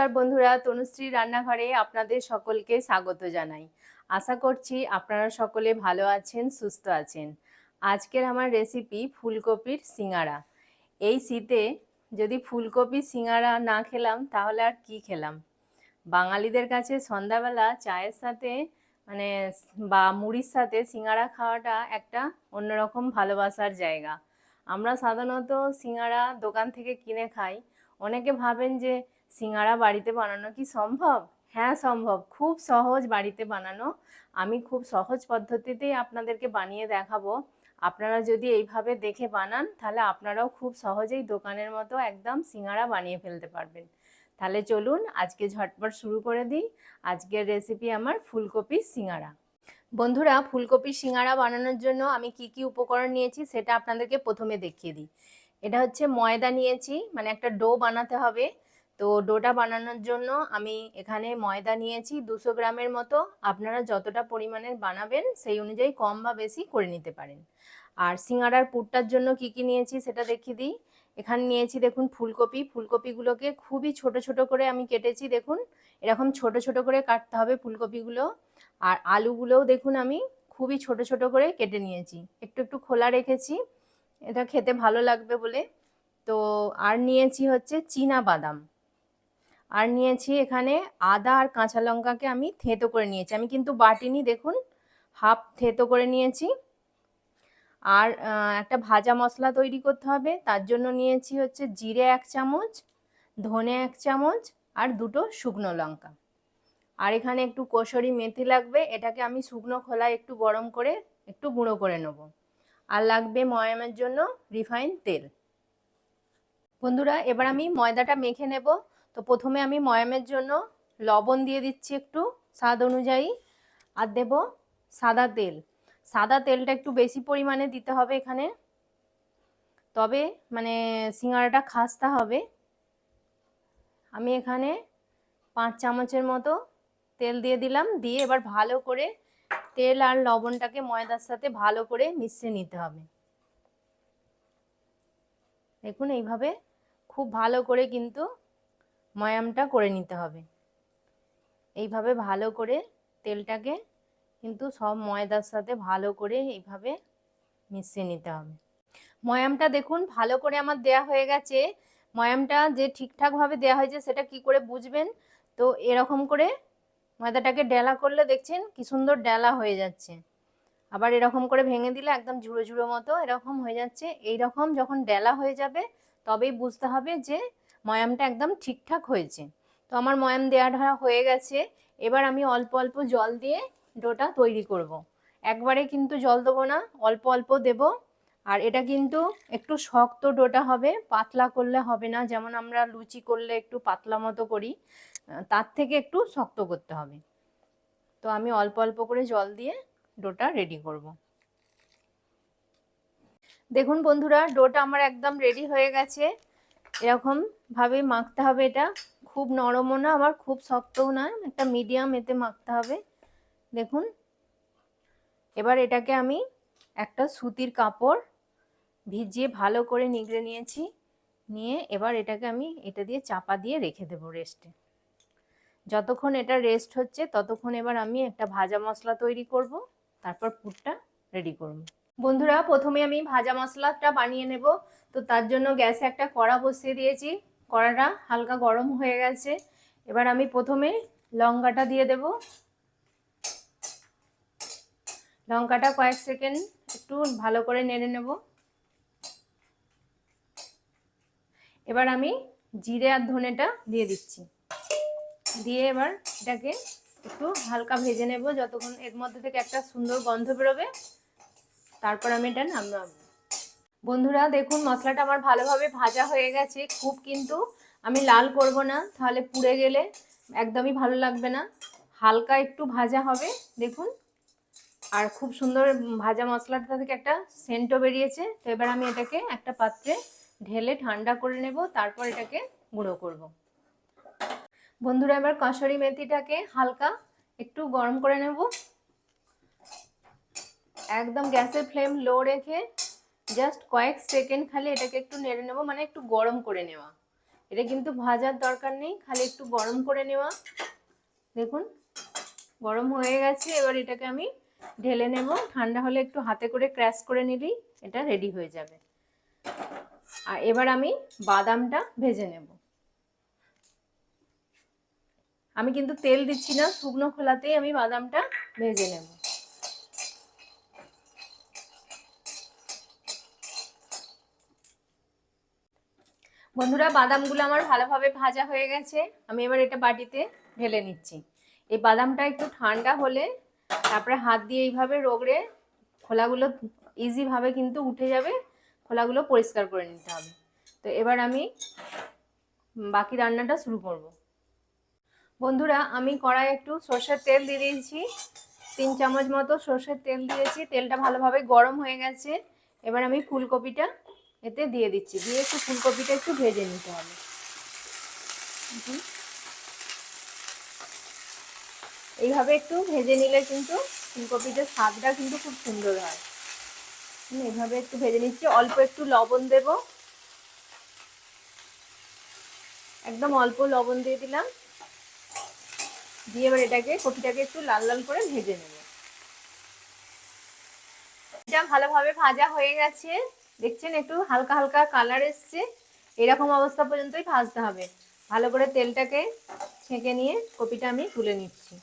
নমস্কার বন্ধুরা, তনুশ্রী রান্নাঘরে আপনাদের সকলকে স্বাগত জানাই। আশা করছি আপনারা সকলে ভালো আছেন, সুস্থ আছেন। আজকের আমার রেসিপি ফুলকপির সিঙ্গারা। এই শীতে যদি ফুলকপি সিঙ্গারা না খেলাম, তাহলে আর কি খেলাম? বাঙালিদের কাছে সন্ধ্যাবেলা চায়ের সাথে মানে বা মুড়ির সাথে সিঙ্গারা খাওয়াটা একটা অন্যরকম ভালোবাসার জায়গা। আমরা সাধারণত সিঙ্গারা দোকান থেকে কিনে খাই। অনেকে ভাবেন যে সিঙ্গারা বাড়িতে বানানো কি সম্ভব? হ্যাঁ সম্ভব। খুব সহজ বাড়িতে বানানো। আমি খুব সহজ পদ্ধতিতেই আপনাদেরকে বানিয়ে দেখাবো। আপনারা যদি এইভাবে দেখে বানান, তাহলে আপনারাও খুব সহজেই দোকানের মতো একদম সিঙ্গারা বানিয়ে ফেলতে পারবেন। তাহলে চলুন, আজকে ঝটপট শুরু করে দিই। আজকের রেসিপি আমার ফুলকপি সিঙ্গারা। বন্ধুরা, ফুলকপি সিঙ্গারা বানানোর জন্য আমি কি কি উপকরণ নিয়েছি সেটা আপনাদেরকে প্রথমে দেখিয়ে দিই। এটা হচ্ছে ময়দা নিয়েছি মানে একটা ডো বানাতে হবে। তো ডোটা বানানোর জন্য আমি এখানে ময়দা নিয়েছি দুশো গ্রামের মতো। আপনারা যতটা পরিমাণের বানাবেন সেই অনুযায়ী কম বা বেশি করে নিতে পারেন। আর সিঙ্গারার পুরটার জন্য কি কি নিয়েছি সেটা দেখিয়ে দিই। এখানে নিয়েছি দেখুন ফুলকপি। ফুলকপিগুলোকে খুবই ছোট ছোট করে আমি কেটেছি দেখুন। এরকম ছোট ছোট করে কাটতে হবে ফুলকপিগুলো। আর আলুগুলোও দেখুন আমি খুবই ছোট ছোট করে কেটে নিয়েছি। একটু একটু খোলা রেখেছি। এটা খেতে ভালো লাগবে বলে। তো আর নিয়েছি হচ্ছে চীনা বাদাম। আর নিয়েছি এখানে আদা আর কাঁচা লঙ্কাকে আমি থেঁতো করে নিয়েছি। আমি কিন্তু বাটিনি, দেখুন, হাফ থেঁতো করে নিয়েছি। আর একটা ভাজা মশলা তৈরি করতে হবে, তার জন্য নিয়েছি হচ্ছে জিরে এক চামচ, ধনে এক চামচ আর দুটো শুকনো লঙ্কা। আর এখানে একটু কসরি মেথি লাগবে, এটাকে আমি শুকনো খোলায় একটু গরম করে একটু গুঁড়ো করে নেব। আর লাগবে ময়ামের জন্য রিফাইন তেল। বন্ধুরা, এবার আমি ময়দাটা মেখে নেব। তো প্রথমে আমি ময়ামের জন্য লবণ দিয়ে দিচ্ছি একটু, স্বাদ অনুযায়ী, আর দেব সাদা তেল। সাদা তেলটা একটু বেশি পরিমাণে দিতে হবে এখানে। তবে মানে সিঙ্গারাটা খাস্তা হবে। আমি এখানে পাঁচ চামচের মতো তেল দিয়ে দিলাম। দিয়ে এবার ভালো করে তেল আর লবণটাকে ময়দার সাথে ভালো করে মিশিয়ে নিতে হবে। দেখুন, এইভাবে খুব ভালো করে কিন্তু ময়ামটা করে নিতে হবে। এইভাবে ভালো করে তেলটাকে কিন্তু সব ময়দার সাথে ভালো করে এইভাবে মিশিয়ে নিতে হবে। ময়ামটা দেখুন, ভালো করে আমার দেয়া হয়ে গেছে। ময়ামটা যে ঠিকঠাকভাবে দেওয়া হয়েছে সেটা কি করে বুঝবেন? তো এরকম করে ময়দাটাকে ডেলা করলে দেখছেন কি সুন্দর ডেলা হয়ে যাচ্ছে। আবার এরকম করে ভেঙে দিলে একদম ঝুড়ো ঝুড়ো মতো এরকম হয়ে যাচ্ছে। এই রকম যখন ডেলা হয়ে যাবে তবেই বুঝতে হবে যে ময়ামটা একদম ঠিকঠাক হয়েছে তো আমার ময়াম দেওয়া ঢাড়া হয়ে গেছে, এবার আমি অল্প অল্প জল দিয়ে ডোটা তৈরি করব। একবারে কিন্তু জল দেবো না, অল্প অল্প দেব আর এটা কিন্তু একটু শক্ত ডোটা হবে, পাতলা করলে হবে না, যেমন আমরা লুচি করলে একটু পাতলা মতো করি তার থেকে একটু শক্ত করতে হবে তো আমি অল্প অল্প করে জল দিয়ে ডোটা রেডি করব। দেখুন বন্ধুরা, ডোটা আমার একদম রেডি হয়ে গেছে এরকম ভাবে মাখতে হবে এটা। খুব নরমও না, আবার খুব শক্তও না, একটা মিডিয়াম এতে মাখতে হবে। দেখুন, এবার এটাকে আমি একটা সুতির কাপড় ভিজিয়ে ভালো করে নিগড়ে নিয়েছি। নিয়ে এবার এটাকে আমি এটা দিয়ে চাপা দিয়ে রেখে দেবো রেস্টে যতক্ষণ এটা রেস্ট হচ্ছে, ততক্ষণ এবার আমি একটা ভাজা মশলা তৈরি করব, তারপর পুরটা রেডি করব। বন্ধুরা, প্রথমে আমি ভাজা মশলাটা বানিয়ে নেব। তো তার জন্য গ্যাসে একটা কড়া বসিয়ে দিয়েছি। কড়াটা হালকা গরম হয়ে গেছে। এবার আমি প্রথমে লঙ্কাটা দিয়ে দেব। লঙ্কাটা কয়েক সেকেন্ড একটু ভালো করে নেড়ে নেব। এবার আমি জিরে আর ধনেটা দিয়ে দিচ্ছি। দিয়ে এবার এটাকে একটু হালকা ভেজে নেব, যতক্ষণ এর মধ্যে থেকে একটা সুন্দর গন্ধ বেরোবে। তারপর আমি এটা নামাবো বন্ধুরা, দেখুন, মশলাটা আমার ভালোভাবে ভাজা হয়ে গেছে। খুব কিন্তু আমি লাল করব না, তাহলে পুড়ে গেলে একদমই ভালো লাগবে না। হালকা একটু ভাজা হবে, দেখুন। আর খুব সুন্দর ভাজা মশলাটা থেকে একটা সেন্টও বেরিয়েছে। তো এবার আমি এটাকে একটা পাত্রে ঢেলে ঠান্ডা করে নেব, তারপর এটাকে গুঁড়ো করব। বন্ধুরা, এবার কসরি মেথিটাকে হালকা একটু গরম করে নেব। একদম গ্যাসের ফ্লেম লো রেখে জাস্ট কয়েক সেকেন্ড খালি এটাকে একটু নেড়ে নেব মানে একটু গরম করে নেওয়া। এটা কিন্তু ভাজার দরকার নেই, খালি একটু গরম করে নেওয়া। দেখুন, গরম হয়ে গেছে, এবার এটাকে আমি ঢেলে নেব। ঠান্ডা হলে একটু হাতে করে ক্র্যাশ করে নিলেই এটা রেডি হয়ে যাবে। আর এবার আমি বাদামটা ভেজে নেব। আমি কিন্তু তেল দিচ্ছি না, শুকনো খোলাতেই আমি বাদামটা ভেজে নেব। বন্ধুরা, বাদামগুলো আমার ভালোভাবে ভাজা হয়ে গেছে। আমি এবার এটা বাটিতে ঢেলে নিচ্ছি। এই বাদামটা একটু ঠান্ডা হলে তারপরে হাত দিয়ে এইভাবে রোগড়ে খোলাগুলো ইজিভাবে কিন্তু উঠে যাবে, খোলাগুলো পরিষ্কার করে নিতে হবে। তো এবার আমি বাকি রান্নাটা শুরু করব। বন্ধুরা, আমি কড়াই একটু সর্ষের তেল দিয়ে দিয়েছি। তিন চামচ মতো সর্ষের তেল দিয়েছি। তেলটা ভালোভাবে গরম হয়ে গেছে। এবার আমি ফুলকপিটা এতে দিয়ে দিচ্ছি। দিয়ে একটু ফুলকপিটা একটু ভেজে নিতে হবে। এইভাবে একটু ভেজে নিলে কিন্তু ফুলকপিটার স্বাদটা কিন্তু খুব সুন্দর হয়। এইভাবে একটু ভেজে নিচ্ছি। অল্প একটু লবণ দেব। একদম অল্প লবণ দিয়ে দিলাম। দিয়ে এবার এটাকে কপিটাকে একটু লাল লাল করে ভেজে নেব। এটা ভালোভাবে ভাজা হয়ে গেছে। দেখছেন, একটু হালকা হালকা কালার এসছে। এরকম অবস্থা পর্যন্তই ভাজতে হবে। ভালো করে তেলটাকে ছেঁকে নিয়ে কপিটা আমি তুলে নিচ্ছি।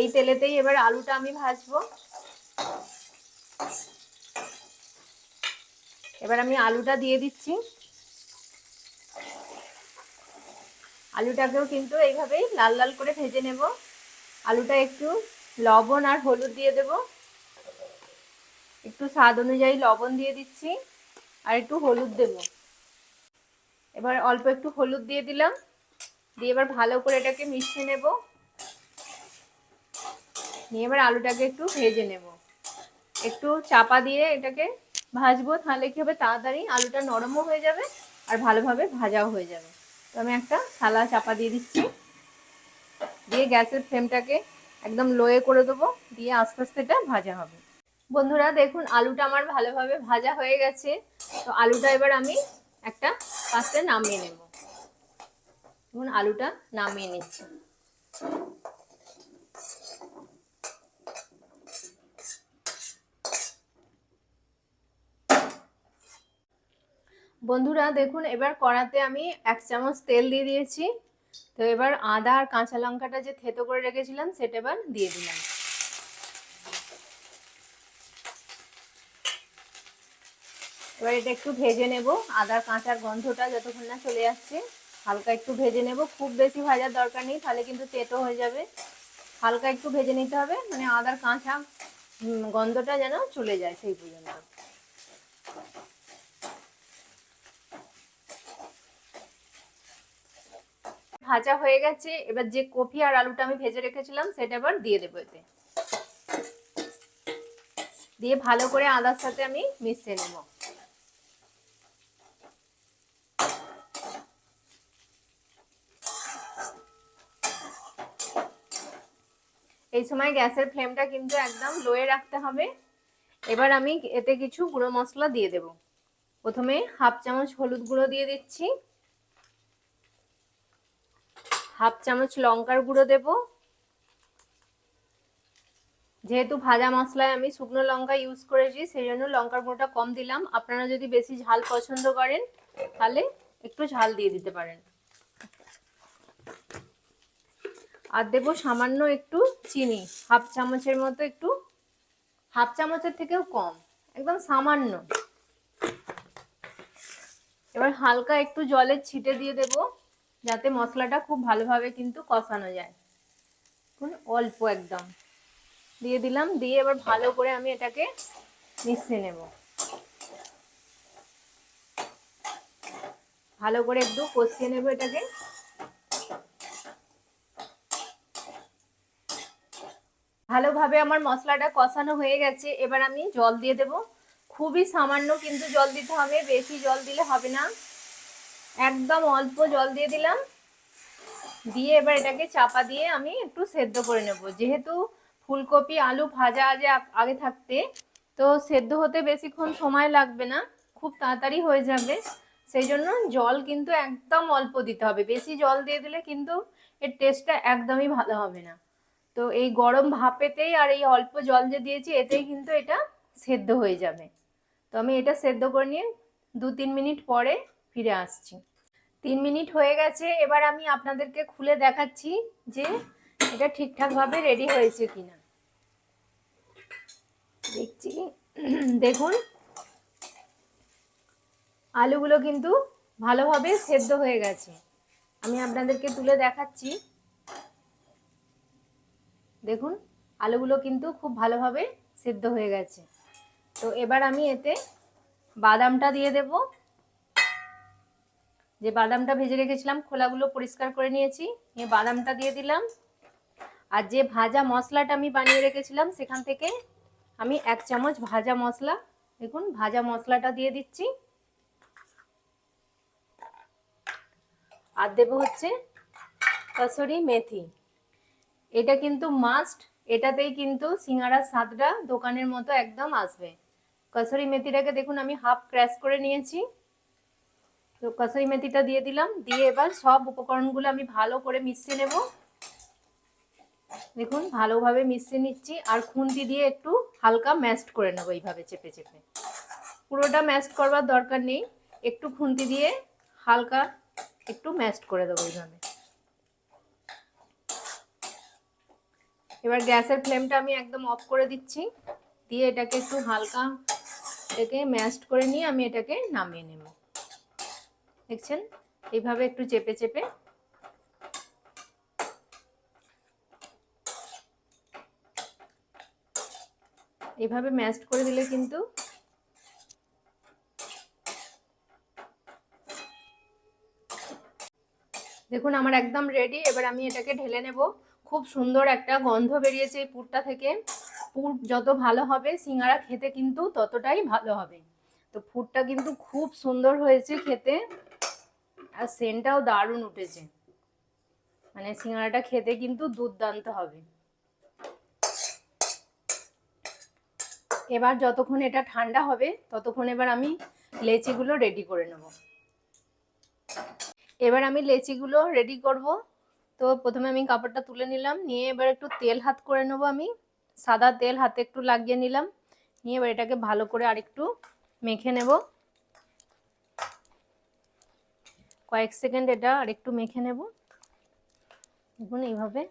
এই তেলেতেই এবার আলুটা আমি ভাজবো। এবার আমি আলুটা দিয়ে দিচ্ছি। আলুটাকেও কিন্তু এইভাবেই লাল লাল করে ভেজে নেব। আলুটা একটু লবণ আর হলুদ দিয়ে দেব। একটু স্বাদ অনুযায়ী লবণ দিয়ে দিচ্ছি আর একটু হলুদ দেব। এবার অল্প একটু হলুদ দিয়ে দিলাম। দিয়ে এবার ভালো করে এটাকে মিশিয়ে নেব। নিয়ে এবার আলুটাকে একটু ভেজে নেব। একটু চাপা দিয়ে এটাকে ভাজবো, তাহলে কি হবে? তাড়াতাড়ি আলুটা নরমও হয়ে যাবে আর ভালোভাবে ভাজাও হয়ে যাবে। তো আমি একটা থালা চাপা দিয়ে দিচ্ছি। দিয়ে গ্যাসের ফ্লেমটাকে একদম লোয়ে করে দেবো, দিয়ে আস্তে আস্তে এটা ভাজা হবে। বন্ধুরা, দেখুন, আলুটা আমার ভালোভাবে ভাজা হয়ে গেছে। তো আলুটা এবার আমি একটা পাত্রে নামিয়ে নেব। দেখুন, আলুটা নামিয়ে নিচ্ছি। বন্ধুরা, দেখুন, এবার কড়াতে আমি এক চামচ তেল দিয়ে দিয়েছি। তো এবার আদা আর কাঁচা লঙ্কাটা যে থেতো করে রেখেছিলাম, সেটা এবার দিয়ে দিলাম। এবার এটা একটু ভেজে নেব। আদার কাঁচার গন্ধটা যতক্ষণ না চলে আসছে, হালকা একটু ভেজে নেব। খুব বেশি ভাজার দরকার নেই, তাহলে কিন্তু তেতো হয়ে যাবে। হালকা একটু ভেজে নিতে হবে মানে আদার কাঁচা গন্ধটা যেন চলে যায় সেই পর্যন্ত। ভাজা হয়ে গেছে। এবার যে কপি আর আলুটা আমি ভেজে রেখেছিলাম, সেটা এবার দিয়ে দেবো এতে। দিয়ে ভালো করে আদার সাথে আমি মিশিয়ে নেব। এই সময় গ্যাসের ফ্লেমটা কিন্তু একদম লোয়ে রাখতে হবে। এবার আমি এতে কিছু গুঁড়ো মশলা দিয়ে দেব। প্রথমে হাফ চামচ হলুদ গুঁড়ো দিয়ে দিচ্ছি। হাফ চামচ লঙ্কার গুঁড়ো দেব। যেহেতু ভাজা মশলায় আমি শুকনো লঙ্কা ইউজ করেছি, সেই জন্য লঙ্কার গুঁড়োটা কম দিলাম। আপনারা যদি বেশি ঝাল পছন্দ করেন, তাহলে একটু ঝাল দিয়ে দিতে পারেন। আর দেবো সামান্য একটু চিনি, হাফ চামচের মতো একটু, হাফ চামচের থেকেও কম, একদম সামান্য। এবার হালকা একটু জলের ছিটে দিয়ে দেবো। যাতে মশলাটা খুব ভালোভাবে কিন্তু কষানো যায়। অল্প একদম। দিয়ে দিলাম, দিয়ে এবার ভালো করে আমি এটাকে মিশিয়ে নেব। ভালো করে একটু কষিয়ে নেব এটাকে। ভালোভাবে আমার মশলাটা কষানো হয়ে গেছে, এবার আমি জল দিয়ে দেব। খুবই সামান্য কিন্তু জল দিতে হবে, বেশি জল দিলে হবে না। একদম অল্প জল দিয়ে দিলাম। দিয়ে এবার এটাকে চাপা দিয়ে আমি একটু সেদ্ধ করে নেব। যেহেতু ফুলকপি, আলু ভাজা আগে আগে থাকতে, তো সেদ্ধ হতে বেশিক্ষণ সময় লাগবে না, খুব তাড়াতাড়ি হয়ে যাবে। সেই জন্য জল কিন্তু একদম অল্প দিতে হবে। বেশি জল দিয়ে দিলে কিন্তু এর টেস্টটা একদমই ভালো হবে না। তো এই গরম ভাপেতেই আর এই অল্প জল যে দিয়েছি, এতেই কিন্তু এটা সেদ্ধ হয়ে যাবে। তো আমি এটা সেদ্ধ করে নিয়ে দু তিন মিনিট পরে ফিরে আসছি। তিন মিনিট হয়ে গেছে, এবার আমি আপনাদেরকে খুলে দেখাচ্ছি যে এটা ঠিকঠাকভাবে রেডি হয়েছে কিনা। দেখছি। দেখুন, আলুগুলো কিন্তু ভালোভাবে সেদ্ধ হয়ে গেছে। আমি আপনাদেরকে তুলে দেখাচ্ছি। দেখুন, আলুগুলো কিন্তু খুব ভালোভাবে সেদ্ধ হয়ে গেছে। তো এবার আমি এতে বাদামটা দিয়ে দেব। যে বাদামটা ভেজে রেখেছিলাম, খোলাগুলো পরিষ্কার করে নিয়েছি। নিয়ে বাদামটা দিয়ে দিলাম। আর যে ভাজা মশলাটা আমি বানিয়ে রেখেছিলাম সেখান থেকে আমি এক চামচ ভাজা মশলা, দেখুন ভাজা মশলাটা দিয়ে দিচ্ছি। আর দেব হচ্ছে কসুরি মেথি। এটা কিন্তু মাস্ট এটাতেই কিন্তু সিঙ্গারার স্বাদটা দোকানের মতো একদম আসবে। কসুরি মেথিটাকে দেখুন আমি হাফ ক্র্যাশ করে নিয়েছি। তো কসুরি মেথিটা দিয়ে দিলাম। দিয়ে এবার সব উপকরণগুলো আমি ভালো করে মিশিয়ে নেব। দেখুন, ভালোভাবে মিশিয়ে নিচ্ছি। আর খুন্তি দিয়ে একটু হালকা ম্যাস্ট করে নেব এইভাবে চেপে চেপে। পুরোটা ম্যাস্ট করবার দরকার নেই। একটু খুন্তি দিয়ে হালকা একটু ম্যাস্ট করে দেবো এইভাবে। এবার গ্যাসের ফ্লেমটা আমি একদম অফ করে দিচ্ছি। দিয়ে এটাকে একটু হালকা এটাকে ম্যাস্ট করে নিয়ে আমি এটাকে নামিয়ে নেব। দেখছেন? এইভাবে একটু চেপে চেপে। এভাবে ম্যাশড করে দিলে কিন্তু দেখুন, আমার একদম রেডি এবার আমি এটাকে ঢেলে নেব। খুব সুন্দর একটা গন্ধ বেরিয়েছে এই পুরটা থেকে। পুর যত ভালো হবে, সিঙ্গারা খেতে কিন্তু ততটাই ভালো হবে। তো ফুডটা কিন্তু খুব সুন্দর হয়েছে খেতে। আর সেন্টটাও দারুণ উঠেছে। মানে সিঙ্গারাটা খেতে কিন্তু দুর্দান্ত হবে। এবার যতক্ষণ এটা ঠান্ডা হবে, ততক্ষণ এবার আমি লেচিগুলো রেডি করে নেব। এবার আমি লেচিগুলো রেডি করব। তো প্রথমে আমি কাপড়টা তুলে নিলাম, নিয়ে এবার একটু তেল হাত করে নেব আমি। সাদা তেল হাতে একটু লাগিয়ে নিলাম। নিয়ে এবার এটাকে ভালো করে আরেকটু মেখে নেব। কয়েক সেকেন্ড এটা আরেকটু মেখে নেব। দেখুন এইভাবে।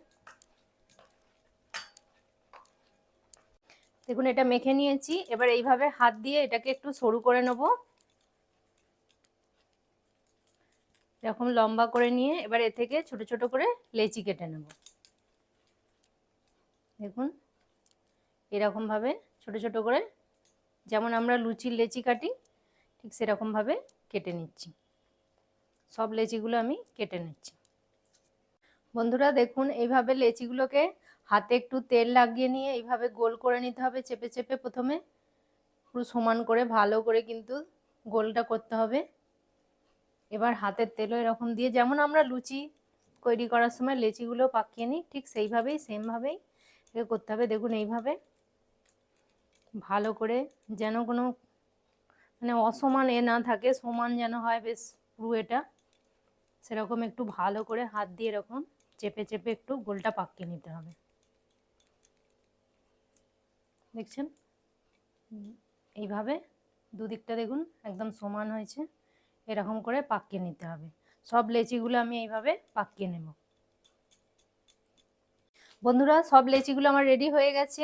দেখুন এটা মেখে নিয়েছি। এবার এইভাবে হাত দিয়ে এটাকে একটু সরু করে নেব। এরকম লম্বা করে নিয়ে এবার এ থেকে ছোট ছোট করে লেচি কেটে নেব। দেখুন, এরকমভাবে ছোট ছোট করে যেমন আমরা লুচির লেচি কাটি, ঠিক সেরকমভাবে কেটে নিচ্ছি। সব লেচিগুলো আমি কেটে নিচ্ছি। বন্ধুরা দেখুন, এইভাবে লেচিগুলোকে হাতে একটু তেল লাগিয়ে নিয়ে এইভাবে গোল করে নিতে হবে, চেপে চেপে প্রথমে। পুরো সমান করে, ভালো করে কিন্তু গোলটা করতে হবে। এবার হাতের তেলও এরকম দিয়ে, যেমন আমরা লুচি তৈরি করার সময় লেচিগুলো পাকিয়ে নিই, ঠিক সেইভাবেই, সেমভাবেই এটা করতে হবে। দেখুন এইভাবে ভালো করে যেন কোনো মানে অসমান এ না থাকে, সমান যেন হয়, বেশ পুরো এটা। সেরকম একটু ভালো করে হাত দিয়ে এরকম চেপে চেপে একটু গোলটা পাকিয়ে নিতে হবে। দেখছেন? এইভাবে দুদিকটা দেখুন একদম সমান হয়েছে। এরকম করে পাকিয়ে নিতে হবে। সব লেচিগুলো আমি এইভাবে পাকিয়ে নেব। বন্ধুরা, সব লেচিগুলো আমার রেডি হয়ে গেছে।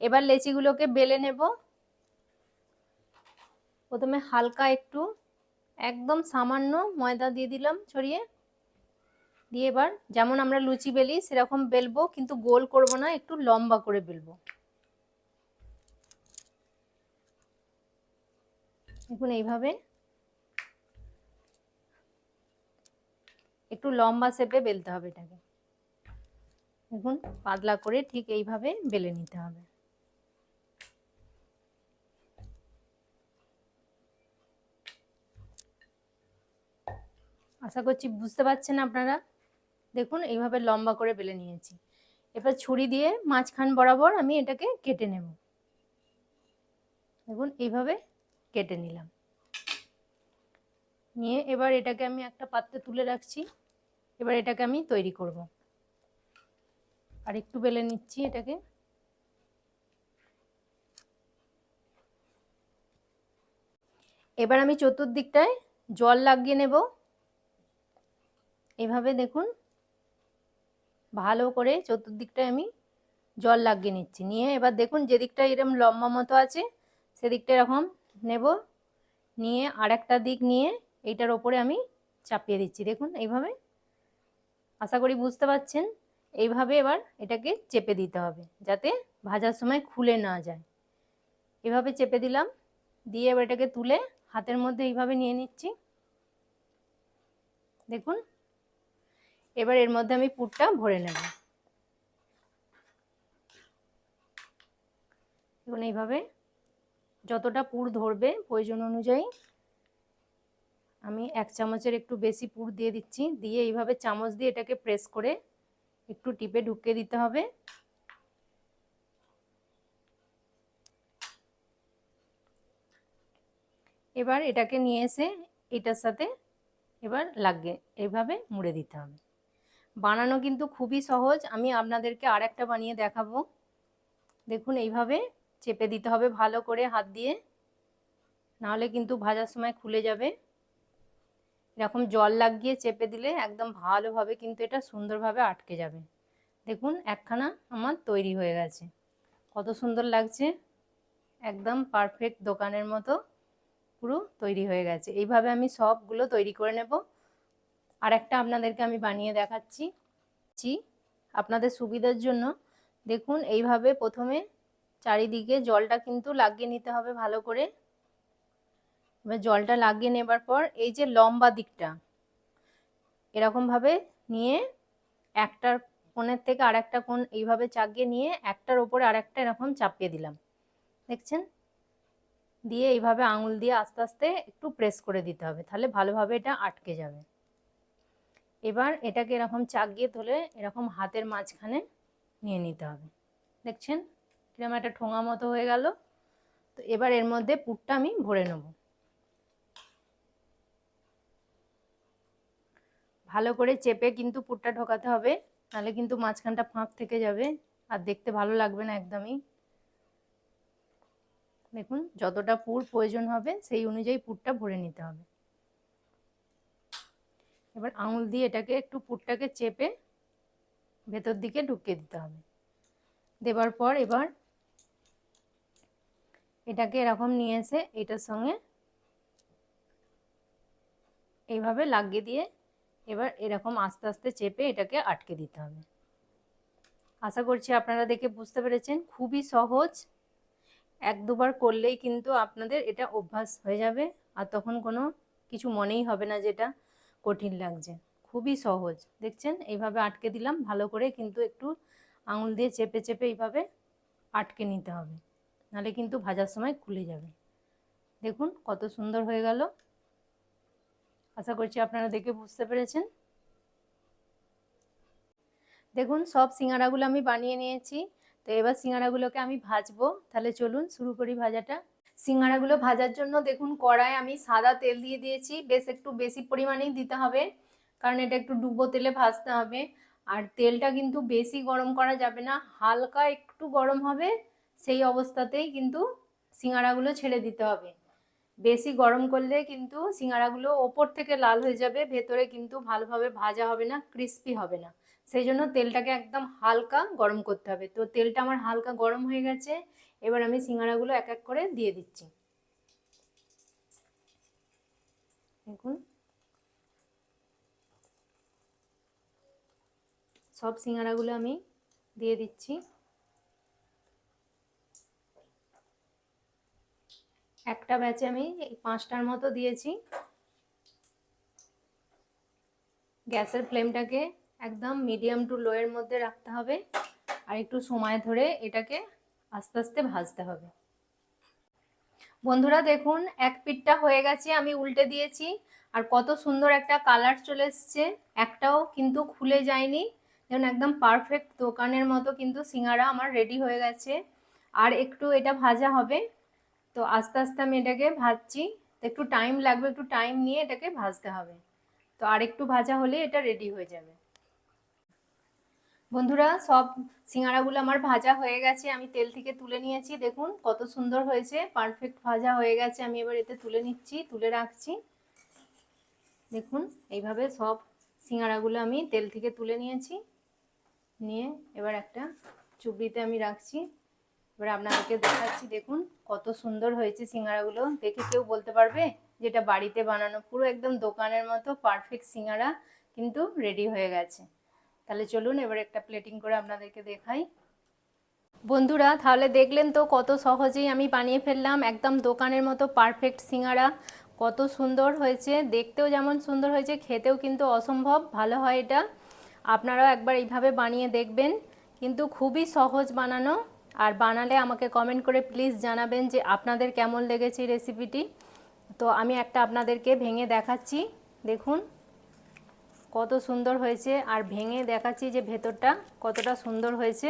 এবার লেচিগুলোকে বেলে নেব। প্রথমে হালকা একটু একদম সামান্য ময়দা দিয়ে দিলাম ছড়িয়ে। দিয়ে এবার যেমন আমরা লুচি বেলি সেরকম বেলবো, কিন্তু গোল করব না, একটু লম্বা করে বেলবো। দেখুন এইভাবে। একটু লম্বা শেপে বেলতে হবে এটাকে। দেখুন, পাতলা করে ঠিক এইভাবে বেলে নিতে হবে। আশা করছি বুঝতে পারছেন আপনারা। দেখুন, এইভাবে লম্বা করে বেলে নিয়েছি। এবার ছুরি দিয়ে মাঝখান বরাবর আমি এটাকে কেটে নেব। দেখুন, এইভাবে কেটে নিলাম। নিয়ে এবার এটাকে আমি একটা পাত্রে তুলে রাখছি। এবার এটাকে আমি তৈরি করব। আর একটু বেলে নিচ্ছি এটাকে। এবার আমি চতুর্দিকটায় জল লাগিয়ে নেব। এভাবে দেখুন, ভালো করে চতুর্দিকটায় আমি জল লাগিয়ে নিচ্ছি। নিয়ে এবার দেখুন যেদিকটা এরকম লম্বা মতো আছে সেদিকটা এরকম নেব। নিয়ে আর একটা দিক নিয়ে এইটার ওপরে আমি চাপিয়ে দিচ্ছি। দেখুন এইভাবে, আশা করি বুঝতে পারছেন এইভাবে এবার এটাকে চেপে দিতে হবে, যাতে ভাজার সময় খুলে না যায়। এভাবে চেপে দিলাম, দিয়ে এবার এটাকে তুলে হাতের মধ্যে এইভাবে নিয়ে নিচ্ছি। দেখুন এবার এর মধ্যে আমি পুরটা ভরে নেব। দেখুন এইভাবে যতটা পুর ধরবে প্রয়োজন অনুযায়ী আমি এক চামচের একটু বেশি পুর দিয়ে দিচ্ছি। দিয়ে এইভাবে চামচ দিয়ে এটাকে প্রেস করে একটু টিপে ঢুকিয়ে দিতে হবে। এবার এটাকে নিয়ে এসে এটার সাথে এবার লাগিয়ে এইভাবে মুড়ে দিতে হবে। বানানো কিন্তু খুবই সহজ। আমি আপনাদেরকে আর একটা বানিয়ে দেখাবো। দেখুন, এইভাবে চেপে দিতে হবে ভালো করে হাত দিয়ে। নাহলে কিন্তু ভাজার সময় খুলে যাবে। এরকম জল লাগিয়ে চেপে দিলে একদম ভালোভাবে কিন্তু এটা সুন্দরভাবে আটকে যাবে। দেখুন, একখানা আমার তৈরি হয়ে গেছে। কত সুন্দর লাগছে। একদম পারফেক্ট দোকানের মতো পুরো তৈরি হয়ে গেছে। এইভাবে আমি সবগুলো তৈরি করে নেব। আর একটা আপনাদেরকে আমি বানিয়ে দেখাচ্ছি। আপনাদের সুবিধার জন্য। দেখুন, এইভাবে প্রথমে চারিদিকে জলটা কিন্তু লাগিয়ে নিতে হবে ভালো করে। এবার জলটা লাগিয়ে নেবার পর এই যে লম্বা দিকটা, এরকমভাবে নিয়ে একটার কোণের থেকে আর একটা কোণ এইভাবে চাগিয়ে নিয়ে একটার ওপরে আর একটা এরকম চাপিয়ে দিলাম। দেখছেন? দিয়ে এইভাবে আঙুল দিয়ে আস্তে আস্তে একটু প্রেস করে দিতে হবে, তাহলে ভালোভাবে এটা আটকে যাবে। এবার এটাকে এরকম চাগিয়ে ধরে এরকম হাতের মাঝখানে নিয়ে নিতে হবে। দেখছেন? কীরকম একটা ঠোঙা মতো হয়ে গেল। তো এবার এর মধ্যে পুরটা আমি ভরে নেব। ভালো করে চেপে কিন্তু পুরটা ঢোকাতে হবে, নাহলে কিন্তু মাঝখানটা ফাঁক থেকে যাবে আর দেখতে ভালো লাগবে না একদমই। দেখুন, যতটা পুর প্রয়োজন হবে, সেই অনুযায়ী পুরটা ভরে নিতে হবে। এবার আঙুল দিয়ে এটাকে একটু পুরটাকে চেপে ভেতর দিকে ঢুকিয়ে দিতে হবে। দেবার পর এবার এটাকে এরকম নিয়ে এসে এটার সঙ্গে এইভাবে লাগিয়ে দিয়ে এবার এরকম আস্তে আস্তে চেপে এটাকে আটকে দিতে হবে। আশা করছি আপনারা দেখে বুঝতে পেরেছেন। খুবই সহজ। এক দুবার করলেই কিন্তু আপনাদের এটা অভ্যাস হয়ে যাবে। আর তখন কোনো কিছু মনেই হবে না যেটা। কঠিন লাগছে। খুবই সহজ। দেখছেন? এইভাবে আটকে দিলাম। ভালো করে কিন্তু একটু আঙুল দিয়ে চেপে চেপে এইভাবে আটকে নিতে হবে। নাহলে কিন্তু ভাজার সময় খুলে যাবে। দেখুন কত সুন্দর হয়ে গেল। আশা করছি আপনারা দেখে বুঝতে পেরেছেন। দেখুন সব সিঙ্গারাগুলো আমি বানিয়ে নিয়েছি। তো এবার সিঙ্গারাগুলোকে আমি ভাজবো। তাহলে চলুন শুরু করি ভাজাটা। সিঙ্গারাগুলো ভাজার জন্য দেখুন কড়ায় আমি সাদা তেল দিয়ে দিয়েছি। বেশ একটু বেশি পরিমাণেই দিতে হবে, কারণ এটা একটু ডুবো তেলে ভাজতে হবে। আর তেলটা কিন্তু বেশি গরম করা যাবে না, হালকা একটু গরম হবে, সেই অবস্থাতেই কিন্তু সিঙ্গারাগুলো ছেড়ে দিতে হবে। বেশি গরম করলে কিন্তু সিঙ্গারাগুলো ওপর থেকে লাল হয়ে যাবে, ভেতরে কিন্তু ভালোভাবে ভাজা হবে না, ক্রিস্পি হবে না। সেই জন্য তেলটাকে একদম হালকা গরম করতে হবে। তো তেলটা আমার হালকা গরম হয়ে গেছে এবার আমি সিঙ্গারাগুলো এক এক করে দিয়ে দিচ্ছি। দেখুন। সব সিঙ্গারাগুলো আমি দিয়ে দিচ্ছি। একটা ব্যাচে আমি এই পাঁচটার মতো দিয়েছি। গ্যাসের ফ্লেমটাকে একদম মিডিয়াম টু লোয়ের মধ্যে রাখতে হবে। আর একটু সময় ধরে এটাকে আস্তে আস্তে ভাজতে হবে। বন্ধুরা দেখুন, এক পিঠটা হয়ে গেছে, আমি উল্টে দিয়েছি। আর কত সুন্দর একটা কালার চলে এসছে। একটাও কিন্তু খুলে যায়নি। যেমন একদম পারফেক্ট দোকানের মতো কিন্তু সিঙ্গারা আমার রেডি হয়ে গেছে। আর একটু এটা ভাজা হবে। তো আস্তে আস্তে আমি এটাকে ভাজছি। তো একটু টাইম লাগবে, একটু টাইম নিয়ে এটাকে ভাজতে হবে। তো আর একটু ভাজা হলে এটা রেডি হয়ে যাবে। বন্ধুরা, সব সিঙ্গারাগুলো আমার ভাজা হয়ে গেছে, আমি তেল থেকে তুলে নিয়েছি। দেখুন কত সুন্দর হয়েছে পারফেক্ট ভাজা হয়ে গেছে। আমি এবার এতে তুলে নিচ্ছি, তুলে রাখছি। দেখুন, এইভাবে সব সিঙ্গারাগুলো আমি তেল থেকে তুলে নিয়েছি। নিয়ে এবার একটা চুবড়িতে আমি রাখছি। এবার আপনাদেরকে দেখাচ্ছি, দেখুন কত সুন্দর হয়েছে সিঙ্গারাগুলো। দেখে কেউ বলতে পারবে যেটা বাড়িতে বানানো, পুরো একদম দোকানের মতো পারফেক্ট সিঙ্গারা কিন্তু রেডি হয়ে গেছে। তাহলে চলুন এবার একটা প্লেটিং করে আপনাদেরকে দেখাই। বন্ধুরা, তাহলে দেখলেন তো কত সহজেই আমি বানিয়ে ফেললাম। একদম দোকানের মতো পারফেক্ট সিঙ্গারা। কত সুন্দর হয়েছে। দেখতেও যেমন সুন্দর হয়েছে, খেতেও কিন্তু অসম্ভব। ভালো হয় এটা। আপনারাও একবার এইভাবে বানিয়ে দেখবেন। কিন্তু খুবই সহজ বানানো। আর বানালে আমাকে কমেন্ট করে প্লিজ জানাবেন যে আপনাদের কেমন লেগেছে রেসিপিটি তো আমি একটা আপনাদেরকে ভেঙে দেখাচ্ছি। দেখুন। কত সুন্দর হয়েছে আর ভেঙে দেখাচ্ছি যে ভেতরটা কতটা সুন্দর হয়েছে।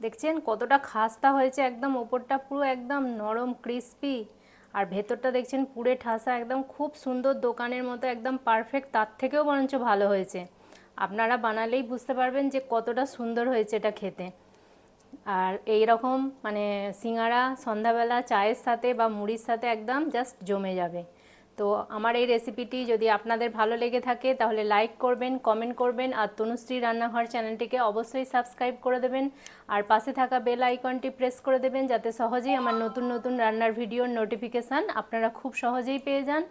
দেখছেন? কতটা খাস্তা হয়েছে একদম ওপরটা পুরো একদম নরম ক্রিস্পি আর ভেতরটা দেখছেন পুরে ঠাসা, একদম খুব সুন্দর দোকানের মতো, একদম পারফেক্ট তার থেকেও বরঞ্চ ভালো হয়েছে। আপনারা বানালেই বুঝতে পারবেন যে কতটা সুন্দর হয়েছে এটা খেতে। আর এই রকম মানে সিঙ্গারা, সন্ধ্যাবেলা চায়ের সাথে বা মুড়ির সাথে একদম জাস্ট জমে যাবে। তো আমার এই রেসিপিটি যদি আপনাদের ভালো লেগে থাকে, তাহলে লাইক করবেন কমেন্ট করবেন, আর তনুশ্রী রান্নাঘর চ্যানেলটিকে অবশ্যই সাবস্ক্রাইব করে দেবেন। আর পাশে থাকা বেল আইকনটি প্রেস করে দেবেন, যাতে সহজেই আমার নতুন নতুন রান্নার ভিডিওর নোটিফিকেশান আপনারা খুব সহজেই পেয়ে যান।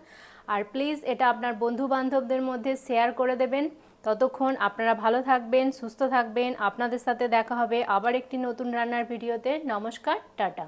আর প্লিজ এটা আপনার বন্ধু বান্ধবদের মধ্যে শেয়ার করে দেবেন। ততক্ষণ আপনারা ভালো থাকবেন, সুস্থ থাকবেন। আপনাদের সাথে দেখা হবে আবার একটি নতুন রান্নার ভিডিওতে নমস্কার, টাটা।